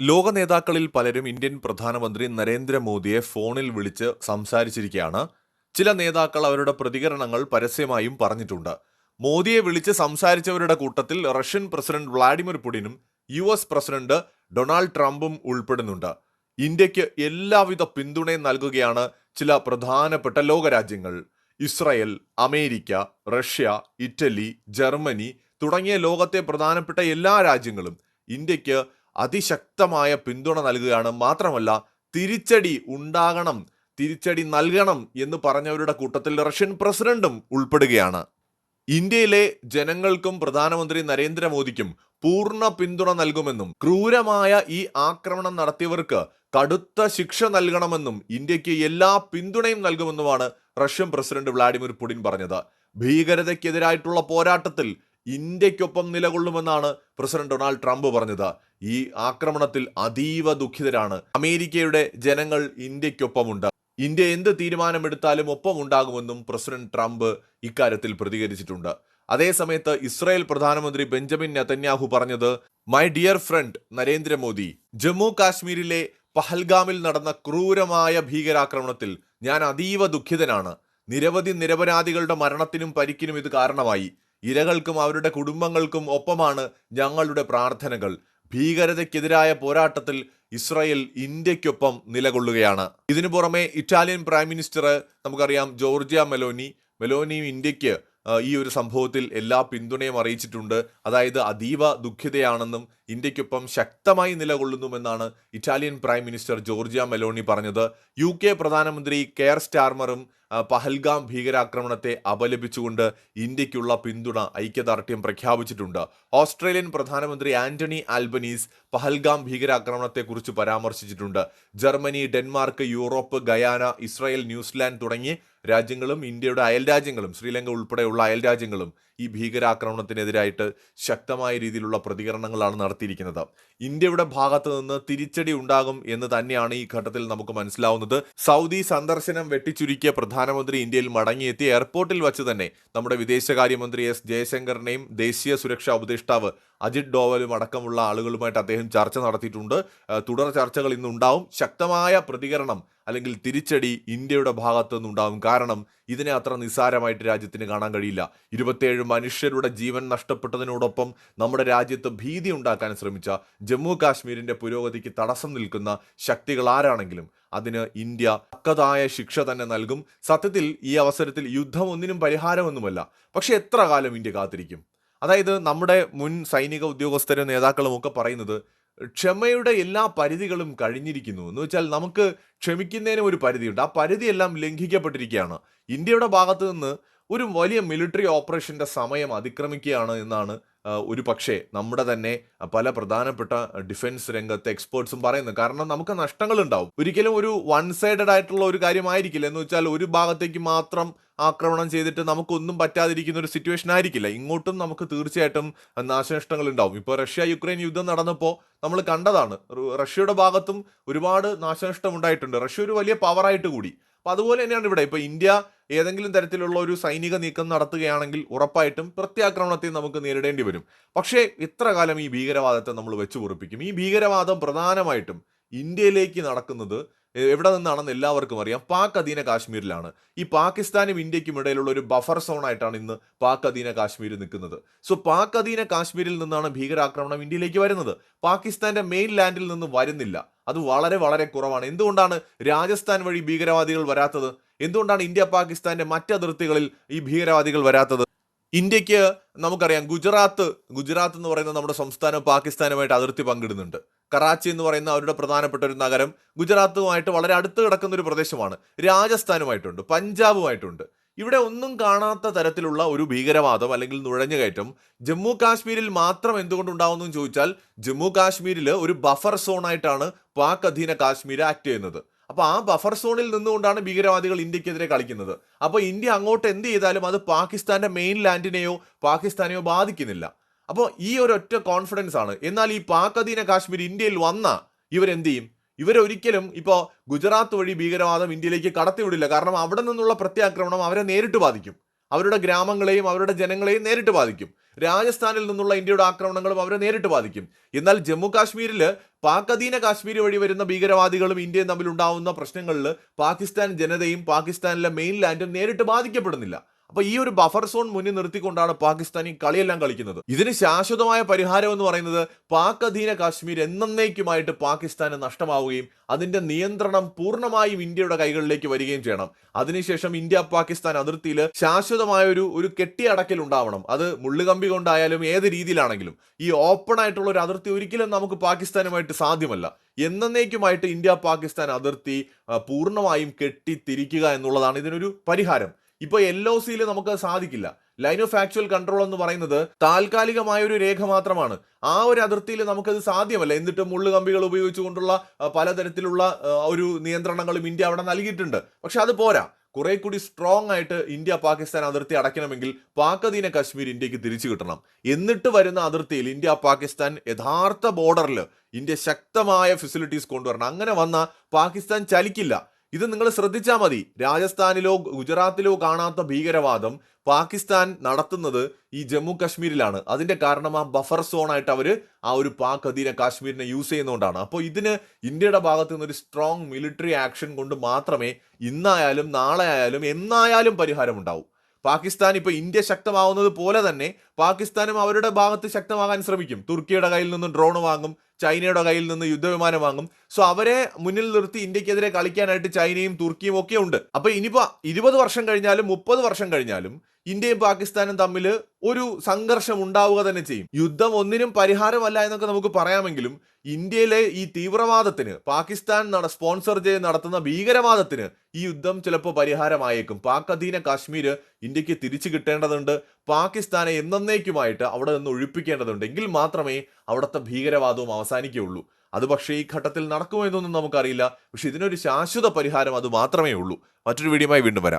ലോക നേതാക്കളിൽ പലരും ഇന്ത്യൻ പ്രധാനമന്ത്രി നരേന്ദ്രമോദിയെ ഫോണിൽ വിളിച്ച് സംസാരിച്ചിരിക്കുകയാണ് ചില നേതാക്കൾ അവരുടെ പ്രതികരണങ്ങൾ പരസ്യമായും പറഞ്ഞിട്ടുണ്ട്. മോദിയെ വിളിച്ച് സംസാരിച്ചവരുടെ കൂട്ടത്തിൽ റഷ്യൻ പ്രസിഡന്റ് വ്ളാഡിമിർ പുടിനും യു എസ് പ്രസിഡന്റ് ഡൊണാൾഡ് ട്രംപും ഉൾപ്പെടുന്നുണ്ട്. ഇന്ത്യയ്ക്ക് എല്ലാവിധ പിന്തുണയും നൽകുകയാണ് ചില പ്രധാനപ്പെട്ട ലോകരാജ്യങ്ങൾ. Israel America Russia Italy Germany തുടങ്ങിയ ലോകത്തെ പ്രധാനപ്പെട്ട എല്ലാ രാജ്യങ്ങളും ഇന്ത്യയ്ക്ക് അതിശക്തമായ പിന്തുണ നൽകുകയാണ്. മാത്രമല്ല തിരിച്ചടി ഉണ്ടാകണം തിരിച്ചടി നൽകണം എന്ന് പറഞ്ഞവരുടെ കൂട്ടത്തിൽ റഷ്യൻ പ്രസിഡന്റും ഉൾപ്പെടുകയാണ്. ഇന്ത്യയിലെ ജനങ്ങൾക്കും പ്രധാനമന്ത്രി നരേന്ദ്രമോദിക്കും പൂർണ പിന്തുണ നൽകുമെന്നും ക്രൂരമായ ഈ ആക്രമണം നടത്തിയവർക്ക് കടുത്ത ശിക്ഷ നൽകണമെന്നും ഇന്ത്യയ്ക്ക് എല്ലാ പിന്തുണയും നൽകുമെന്നുമാണ് റഷ്യൻ പ്രസിഡന്റ് വ്ളാഡിമിർ പുടിൻ പറഞ്ഞത്. ഭീകരതയ്ക്കെതിരായിട്ടുള്ള പോരാട്ടത്തിൽ ഇന്ത്യക്കൊപ്പം നിലകൊള്ളുമെന്നാണ് പ്രസിഡന്റ് ഡൊണാൾഡ് ട്രംപ് പറഞ്ഞത്. ഈ ആക്രമണത്തിൽ അതീവ ദുഃഖിതരാണ്. അമേരിക്കയുടെ ജനങ്ങൾ ഇന്ത്യക്കൊപ്പമുണ്ട് ഇന്ത്യ എന്ത് തീരുമാനമെടുത്താലും ഒപ്പമുണ്ടാകുമെന്നും പ്രസിഡന്റ് ട്രംപ് ഇക്കാര്യത്തിൽ പ്രതികരിച്ചിട്ടുണ്ട്. അതേസമയത്ത് ഇസ്രായേൽ പ്രധാനമന്ത്രി ബെഞ്ചമിൻ നെതന്യാഹു പറഞ്ഞത് my dear friend Narendra Modi Jammu കാശ്മീരിലെ പഹൽഗാമിൽ നടന്ന ക്രൂരമായ ഭീകരാക്രമണത്തിൽ ഞാൻ അതീവ ദുഃഖിതനാണ്. നിരവധി നിരപരാധികളുടെ മരണത്തിനും പരിക്കിനും ഇത് കാരണമായി. ഇരകൾക്കും അവരുടെ കുടുംബങ്ങൾക്കും ഒപ്പമാണ് ഞങ്ങളുടെ പ്രാർത്ഥനകൾ. ഭീകരതയ്ക്കെതിരായ പോരാട്ടത്തിൽ ഇസ്രായേൽ ഇന്ത്യക്കൊപ്പം നിലകൊള്ളുകയാണ്. ഇതിനു പുറമെ ഇറ്റാലിയൻ പ്രൈം മിനിസ്റ്റർ നമുക്കറിയാം ജോർജിയ മെലോനി. മെലോനിയും ഇന്ത്യയ്ക്ക് ഈ ഒരു സംഭവത്തിൽ എല്ലാ പിന്തുണയും അറിയിച്ചിട്ടുണ്ട്. അതായത് അതീവ ദുഃഖിതയാണെന്നും ഇന്ത്യക്കൊപ്പം ശക്തമായി നിലകൊള്ളുന്നുമെന്നാണ് Italian prime minister Giorgia Meloni പറഞ്ഞത്. യു കെ പ്രധാനമന്ത്രി കെയർ സ്റ്റാർമറും പഹൽഗാം ഭീകരാക്രമണത്തെ അപലപിച്ചുകൊണ്ട് ഇന്ത്യക്കുള്ള പിന്തുണ ഐക്യദാർഢ്യം പ്രഖ്യാപിച്ചിട്ടുണ്ട്. ഓസ്ട്രേലിയൻ പ്രധാനമന്ത്രി ആന്റണി ആൽബനീസ് പഹൽഗാം ഭീകരാക്രമണത്തെക്കുറിച്ച് പരാമർശിച്ചിട്ടുണ്ട്. Germany Denmark Europe Guyana Israel New Zealand തുടങ്ങി രാജ്യങ്ങളും ഇന്ത്യയുടെ അയൽരാജ്യങ്ങളും ശ്രീലങ്ക ഉൾപ്പെടെയുള്ള അയൽ രാജ്യങ്ങളും ഈ ഭീകരാക്രമണത്തിനെതിരായിട്ട് ശക്തമായ രീതിയിലുള്ള പ്രതികരണങ്ങളാണ് നടത്തിയിരിക്കുന്നത്. ഇന്ത്യയുടെ ഭാഗത്ത് നിന്ന് തിരിച്ചടി ഉണ്ടാകും എന്ന് തന്നെയാണ് ഈ ഘട്ടത്തിൽ നമുക്ക് മനസ്സിലാവുന്നത്. സൗദി സന്ദർശനം വെട്ടിച്ചുരുക്കിയ പ്രധാനമന്ത്രി ഇന്ത്യയിൽ മടങ്ങിയെത്തി എയർപോർട്ടിൽ വച്ച് തന്നെ നമ്മുടെ വിദേശകാര്യമന്ത്രി എസ് ജയശങ്കറിനെയും ദേശീയ സുരക്ഷാ ഉപദേഷ്ടാവ് അജിത് ഡോവലും അടക്കമുള്ള ആളുകളുമായിട്ട് അദ്ദേഹം ചർച്ച നടത്തിയിട്ടുണ്ട്. തുടർ ചർച്ചകൾ ഇന്നുണ്ടാവും. ശക്തമായ പ്രതികരണം അല്ലെങ്കിൽ തിരിച്ചടി ഇന്ത്യയുടെ ഭാഗത്തു ഉണ്ടാകും. കാരണം ഇതിനെ അത്ര നിസ്സാരമായിട്ട് രാജ്യത്തിന് കാണാൻ കഴിയില്ല. ഇരുപത്തിയേഴ് മനുഷ്യരുടെ ജീവൻ നഷ്ടപ്പെട്ടതിനോടൊപ്പം നമ്മുടെ രാജ്യത്ത് ഭീതി ഉണ്ടാക്കാൻ ശ്രമിച്ച ജമ്മു കാശ്മീരിന്റെ പുരോഗതിക്ക് തടസ്സം നിൽക്കുന്ന ശക്തികൾ ആരാണെങ്കിലും അതിന് ഇന്ത്യ തക്കതായ ശിക്ഷ തന്നെ നൽകും. സത്യത്തിൽ ഈ അവസരത്തിൽ യുദ്ധം ഒന്നിനും പരിഹാരമൊന്നുമല്ല. പക്ഷെ എത്ര കാലം ഇന്ത്യ കാത്തിരിക്കും? അതായത് നമ്മുടെ മുൻ സൈനിക ഉദ്യോഗസ്ഥരും നേതാക്കളും ഒക്കെ പറയുന്നത് ക്ഷമയുടെ എല്ലാ പരിധികളും കഴിഞ്ഞിരിക്കുന്നു. എന്ന് വെച്ചാൽ നമുക്ക് ക്ഷമിക്കുന്നതിന് ഒരു പരിധിയുണ്ട്. ആ പരിധിയെല്ലാം ലംഘിക്കപ്പെട്ടിരിക്കുകയാണ്. ഇന്ത്യയുടെ ഭാഗത്ത് നിന്ന് ഒരു വലിയ മിലിറ്ററി ഓപ്പറേഷന്റെ സമയം അതിക്രമിക്കുകയാണ് എന്നാണ് ഒരു പക്ഷേ നമ്മുടെ തന്നെ പല പ്രധാനപ്പെട്ട ഡിഫൻസ് രംഗത്തെ എക്സ്പേർട്സും പറയുന്നു. കാരണം നമുക്ക് നഷ്ടങ്ങൾ ഉണ്ടാവും ഒരിക്കലും ഒരു വൺ സൈഡഡ് ആയിട്ടുള്ള ഒരു കാര്യമായിരിക്കില്ല. എന്ന് വെച്ചാൽ ഒരു ഭാഗത്തേക്ക് മാത്രം ആക്രമണം ചെയ്തിട്ട് നമുക്കൊന്നും പറ്റാതിരിക്കുന്ന ഒരു സിറ്റുവേഷൻ ആയിരിക്കില്ല. ഇങ്ങോട്ടും നമുക്ക് തീർച്ചയായിട്ടും നാശനഷ്ടങ്ങൾ ഉണ്ടാവും ഇപ്പോൾ റഷ്യ യുക്രൈൻ യുദ്ധം നടന്നപ്പോൾ നമ്മൾ കണ്ടതാണ്. റഷ്യയുടെ ഭാഗത്തും ഒരുപാട് നാശനഷ്ടം ഉണ്ടായിട്ടുണ്ട് റഷ്യ ഒരു വലിയ പവറായിട്ട് കൂടി. അപ്പൊ അതുപോലെ തന്നെയാണ് ഇവിടെ. ഇപ്പൊ ഇന്ത്യ ഏതെങ്കിലും തരത്തിലുള്ള ഒരു സൈനിക നീക്കം നടത്തുകയാണെങ്കിൽ ഉറപ്പായിട്ടും പ്രത്യാക്രമണത്തെ നമുക്ക് നേരിടേണ്ടി വരും. പക്ഷേ ഇത്ര കാലം ഈ ഭീകരവാദത്തെ നമ്മൾ വെച്ചു പൊറിപ്പിക്കും. ഈ ഭീകരവാദം പ്രധാനമായിട്ടും ഇന്ത്യയിലേക്ക് നടക്കുന്നത് എവിടെ നിന്നാണെന്ന് എല്ലാവർക്കും അറിയാം. പാക് അധീന കാശ്മീരിലാണ്. ഈ പാകിസ്ഥാനും ഇന്ത്യക്കും ഇടയിലുള്ള ഒരു ബഫർ സോൺ ആയിട്ടാണ് ഇന്ന് പാക് അധീന കാശ്മീർ നിൽക്കുന്നത്. സോ പാക് അധീന കാശ്മീരിൽ നിന്നാണ് ഭീകരാക്രമണം ഇന്ത്യയിലേക്ക് വരുന്നത്. പാകിസ്ഥാന്റെ മെയിൻ ലാൻഡിൽ നിന്ന് വരുന്നില്ല. അത് വളരെ വളരെ കുറവാണ്. എന്തുകൊണ്ടാണ് രാജസ്ഥാൻ വഴി ഭീകരവാദികൾ വരാത്തത്? എന്തുകൊണ്ടാണ് ഇന്ത്യ പാകിസ്ഥാന്റെ മറ്റ് അതിർത്തികളിൽ ഈ ഭീകരവാദികൾ വരാത്തത്? ഇന്ത്യയ്ക്ക് നമുക്കറിയാം ഗുജറാത്ത് ഗുജറാത്ത് എന്ന് പറയുന്ന നമ്മുടെ സംസ്ഥാനം പാകിസ്ഥാനുമായിട്ട് അതിർത്തി പങ്കിടുന്നുണ്ട്. കറാച്ചി എന്ന് പറയുന്ന അവരുടെ പ്രധാനപ്പെട്ട ഒരു നഗരം ഗുജറാത്തുമായിട്ട് വളരെ അടുത്ത് കിടക്കുന്ന ഒരു പ്രദേശമാണ്. രാജസ്ഥാനുമായിട്ടുണ്ട് പഞ്ചാബുമായിട്ടുണ്ട്. ഇവിടെ ഒന്നും കാണാത്ത തരത്തിലുള്ള ഒരു ഭീകരവാദം അല്ലെങ്കിൽ നുഴഞ്ഞുകയറ്റം ജമ്മു കാശ്മീരിൽ മാത്രം എന്തുകൊണ്ടുണ്ടാവുന്നു ചോദിച്ചാൽ ജമ്മു കാശ്മീരിൽ ഒരു ബഫർ സോണായിട്ടാണ് പാക് അധീന കാശ്മീർ ആക്ട് ചെയ്യുന്നത്. അപ്പൊ ആ ബഫർ സോണിൽ നിന്നുകൊണ്ടാണ് ഭീകരവാദികൾ ഇന്ത്യക്കെതിരെ കളിക്കുന്നത്. അപ്പോൾ ഇന്ത്യ അങ്ങോട്ട് എന്ത് ചെയ്താലും അത് പാകിസ്ഥാന്റെ മെയിൻ ലാൻഡിനെയോ പാകിസ്ഥാനെയോ ബാധിക്കുന്നില്ല. അപ്പോൾ ഈ ഒരു ഒറ്റ കോൺഫിഡൻസ് ആണ്. എന്നാൽ ഈ പാക് അധീന കാശ്മീർ ഇന്ത്യയിൽ വന്ന ഇവരെന്ത് ചെയ്യും? ഇവരൊരിക്കലും ഇപ്പോൾ ഗുജറാത്ത് വഴി ഭീകരവാദം ഇന്ത്യയിലേക്ക് കടത്തിവിടില്ല. കാരണം അവിടെ നിന്നുള്ള പ്രത്യാക്രമണം അവരെ നേരിട്ട് ബാധിക്കും. അവരുടെ ഗ്രാമങ്ങളെയും അവരുടെ ജനങ്ങളെയും നേരിട്ട് ബാധിക്കും. രാജസ്ഥാനിൽ നിന്നുള്ള ഇന്ത്യയുടെ ആക്രമണങ്ങളും അവരെ നേരിട്ട് ബാധിക്കും. എന്നാൽ ജമ്മു കാശ്മീരിൽ പാക് അധീന കാശ്മീർ വഴി വരുന്ന ഭീകരവാദികളും ഇന്ത്യയും തമ്മിലുണ്ടാവുന്ന പ്രശ്നങ്ങളിൽ പാകിസ്ഥാൻ ജനതയും പാകിസ്ഥാനിലെ മെയിൻ ലാൻഡും നേരിട്ട് ബാധിക്കപ്പെടുന്നില്ല. അപ്പൊ ഈ ഒരു ബഫർ സോൺ മുന്നിൽ നിർത്തിക്കൊണ്ടാണ് പാകിസ്ഥാൻ ഈ കളിയെല്ലാം കളിക്കുന്നത്. ഇതിന് ശാശ്വതമായ പരിഹാരം എന്ന് പറയുന്നത് പാക് അധീന കാശ്മീർ എന്നേക്കുമായിട്ട് പാകിസ്ഥാന് നഷ്ടമാവുകയും അതിന്റെ നിയന്ത്രണം പൂർണമായും ഇന്ത്യയുടെ കൈകളിലേക്ക് വരികയും ചെയ്യണം. അതിനുശേഷം ഇന്ത്യ പാകിസ്ഥാൻ അതിർത്തിയിൽ ശാശ്വതമായ ഒരു ഒരു കെട്ടിയടക്കൽ ഉണ്ടാവണം. അത് മുള്ളുകമ്പി കൊണ്ടായാലും ഏത് രീതിയിലാണെങ്കിലും. ഈ ഓപ്പൺ ആയിട്ടുള്ള ഒരു അതിർത്തി ഒരിക്കലും നമുക്ക് പാകിസ്ഥാനുമായിട്ട് സാധ്യമല്ല. എന്നേക്കുമായിട്ട് ഇന്ത്യ പാകിസ്ഥാൻ അതിർത്തി പൂർണമായും കെട്ടിത്തിരിക്കുക എന്നുള്ളതാണ് ഇതിനൊരു പരിഹാരം. ഇപ്പൊ എൽ ഒ സിയിൽ നമുക്ക് സാധിക്കില്ല. ലൈൻ ഓഫ് ആക്ച്വൽ കൺട്രോൾ എന്ന് പറയുന്നത് താൽക്കാലികമായ ഒരു രേഖ മാത്രമാണ്. ആ ഒരു അതിർത്തിയിൽ നമുക്കത് സാധ്യമല്ല. എന്നിട്ട് മുള്ളുകമ്പികൾ ഉപയോഗിച്ചുകൊണ്ടുള്ള പലതരത്തിലുള്ള ഒരു നിയന്ത്രണങ്ങളും ഇന്ത്യ അവിടെ നൽകിയിട്ടുണ്ട്. പക്ഷെ അത് പോരാ. കുറെ കൂടി സ്ട്രോങ് ആയിട്ട് ഇന്ത്യ പാകിസ്ഥാൻ അതിർത്തി അടയ്ക്കണമെങ്കിൽ പാക് അധീന കശ്മീർ ഇന്ത്യയ്ക്ക് തിരിച്ചു കിട്ടണം. എന്നിട്ട് വരുന്ന അതിർത്തിയിൽ ഇന്ത്യ പാകിസ്ഥാൻ യഥാർത്ഥ ബോർഡറിൽ ഇന്ത്യ ശക്തമായ ഫെസിലിറ്റീസ് കൊണ്ടുവരണം. അങ്ങനെ വന്ന പാകിസ്ഥാൻ ചലിക്കില്ല. ഇത് നിങ്ങൾ ശ്രദ്ധിച്ചാൽ മതി. രാജസ്ഥാനിലോ ഗുജറാത്തിലോ കാണാത്ത ഭീകരവാദം പാകിസ്ഥാൻ നടത്തുന്നത് ഈ ജമ്മു കാശ്മീരിലാണ്. അതിന്റെ കാരണം ആ ബഫർ സോണായിട്ട് അവർ ആ ഒരു പാക് അധീന കാശ്മീരിനെ യൂസ് ചെയ്യുന്നതുകൊണ്ടാണ് അപ്പോൾ ഇതിന് ഇന്ത്യയുടെ ഭാഗത്ത് നിന്ന് ഒരു സ്ട്രോങ് മിലിറ്ററി ആക്ഷൻ കൊണ്ട് മാത്രമേ ഇന്നായാലും നാളെ ആയാലും എന്നായാലും പരിഹാരം ഉണ്ടാവും പാകിസ്ഥാൻ ഇപ്പൊ ഇന്ത്യ ശക്തമാവുന്നത് പോലെ തന്നെ പാകിസ്ഥാനും അവരുടെ ഭാഗത്ത് ശക്തമാകാൻ ശ്രമിക്കും. തുർക്കിയുടെ കയ്യിൽ നിന്നും ഡ്രോൺ വാങ്ങും ചൈനയുടെ കയ്യിൽ നിന്ന് യുദ്ധവിമാനം വാങ്ങും. സോ അവരെ മുന്നിൽ നിർത്തി ഇന്ത്യക്കെതിരെ കളിക്കാനായിട്ട് ചൈനയും തുർക്കിയും ഒക്കെ ഉണ്ട്. അപ്പൊ ഇനിയിപ്പോ ഇരുപത് വർഷം കഴിഞ്ഞാലും മുപ്പത് വർഷം കഴിഞ്ഞാലും ഇന്ത്യയും പാകിസ്ഥാനും തമ്മിൽ ഒരു സംഘർഷം ഉണ്ടാവുക തന്നെ ചെയ്യും. യുദ്ധം ഒന്നിനും പരിഹാരമല്ല എന്നൊക്കെ നമുക്ക് പറയാമെങ്കിലും ഇന്ത്യയിലെ ഈ തീവ്രവാദത്തിന് പാകിസ്ഥാൻ നട സ്പോൺസർ ചെയ്ത് നടത്തുന്ന ഭീകരവാദത്തിന് ഈ യുദ്ധം ചിലപ്പോൾ പരിഹാരമായേക്കും. പാക് അധീന കാശ്മീർ ഇന്ത്യയ്ക്ക് തിരിച്ചു കിട്ടേണ്ടതുണ്ട്. പാകിസ്ഥാനെ എന്നേക്കുമായിട്ട് അവിടെ നിന്ന് ഒഴിപ്പിക്കേണ്ടതുണ്ട്. എങ്കിൽ മാത്രമേ അവിടുത്തെ ഭീകരവാദവും അവസാനിക്കുകയുള്ളൂ. അത് പക്ഷേ ഈ ഘട്ടത്തിൽ നടക്കുമോ എന്നൊന്നും നമുക്കറിയില്ല. പക്ഷെ ഇതിനൊരു ശാശ്വത പരിഹാരം അത് മാത്രമേ ഉള്ളൂ. മറ്റൊരു വീഡിയോയുമായി വീണ്ടും വരാം.